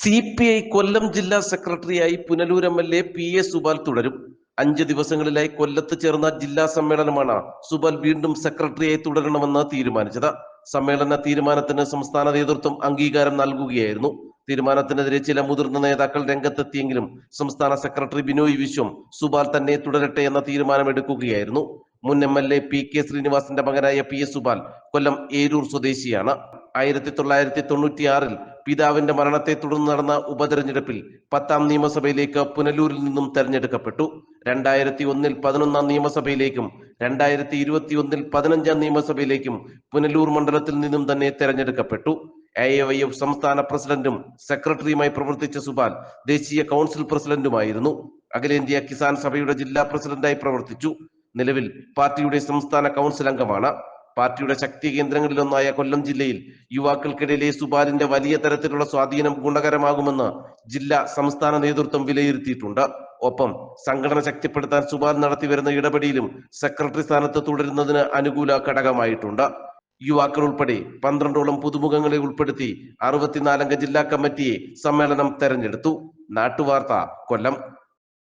C P I Kollam ജില്ലാ സെക്രട്ടറിയായി Punalur M L A P A Subal തുടരും. അഞ്ച് ദിവസങ്ങളിലായി കൊല്ലത്ത് ചേർന്ന ജില്ലാ സമ്മേളനമാണ് സുബാൽ വീണ്ടും സെക്രട്ടറിയായി തുടരണമെന്ന് തീരുമാനിച്ചത്. സമ്മേളന തീരുമാനത്തിന് സംസ്ഥാന നേതൃത്വം അംഗീകാരം നൽകുകയായിരുന്നു. തീരുമാനത്തിനെതിരെ ചില മുതിർന്ന നേതാക്കൾ രംഗത്തെത്തിയെങ്കിലും സംസ്ഥാന സെക്രട്ടറി ബിനോയ് വിശ്വം സുബാൽ തന്നെ തുടരട്ടെ എന്ന തീരുമാനമെടുക്കുകയായിരുന്നു. മുൻ M L A P K ശ്രീനിവാസിന്റെ മകനായ പി എസ് സുബാൽ കൊല്ലം ഏരൂർ സ്വദേശിയാണ്. ആയിരത്തി തൊള്ളായിരത്തി തൊണ്ണൂറ്റിയാറിൽ പിതാവിന്റെ മരണത്തെ തുടർന്ന് നടന്ന ഉപതെരഞ്ഞെടുപ്പിൽ പത്താം നിയമസഭയിലേക്ക് പുനലൂരിൽ നിന്നും തെരഞ്ഞെടുക്കപ്പെട്ടു. രണ്ടായിരത്തി ഒന്നിൽ പതിനൊന്നാം നിയമസഭയിലേക്കും രണ്ടായിരത്തി ഇരുപത്തി ഒന്നിൽ പതിനഞ്ചാം നിയമസഭയിലേക്കും പുനലൂർ മണ്ഡലത്തിൽ നിന്നും തന്നെ തെരഞ്ഞെടുക്കപ്പെട്ടു. എ വൈ എഫ് സംസ്ഥാന പ്രസിഡന്റും സെക്രട്ടറിയുമായി പ്രവർത്തിച്ച സുബാൽ ദേശീയ കൗൺസിൽ പ്രസിഡന്റുമായിരുന്നു. അഖിലേന്ത്യാ കിസാൻ സഭയുടെ ജില്ലാ പ്രസിഡന്റായി പ്രവർത്തിച്ചു. നിലവിൽ പാർട്ടിയുടെ സംസ്ഥാന കൗൺസിൽ അംഗമാണ് പാർട്ടിയുടെ ശക്തി കേന്ദ്രങ്ങളിലൊന്നായ കൊല്ലം ജില്ലയിൽ യുവാക്കൾക്കിടയിലെ സുബാലിന്റെ വലിയ തരത്തിലുള്ള സ്വാധീനം ഗുണകരമാകുമെന്ന് ജില്ലാ സംസ്ഥാന നേതൃത്വം വിലയിരുത്തിയിട്ടുണ്ട്. ഒപ്പം സംഘടന ശക്തിപ്പെടുത്താൻ സുബാൽ നടത്തിവരുന്ന ഇടപെടിയിലും സെക്രട്ടറി സ്ഥാനത്ത് തുടരുന്നതിന് അനുകൂല ഘടകമായിട്ടുണ്ട്. യുവാക്കൾ ഉൾപ്പെടെ പന്ത്രണ്ടോളം പുതുമുഖങ്ങളെ ഉൾപ്പെടുത്തി അറുപത്തിനാലംഗ ജില്ലാ കമ്മിറ്റിയെ സമ്മേളനം തെരഞ്ഞെടുത്തു. നാട്ടുവാർത്ത കൊല്ലം.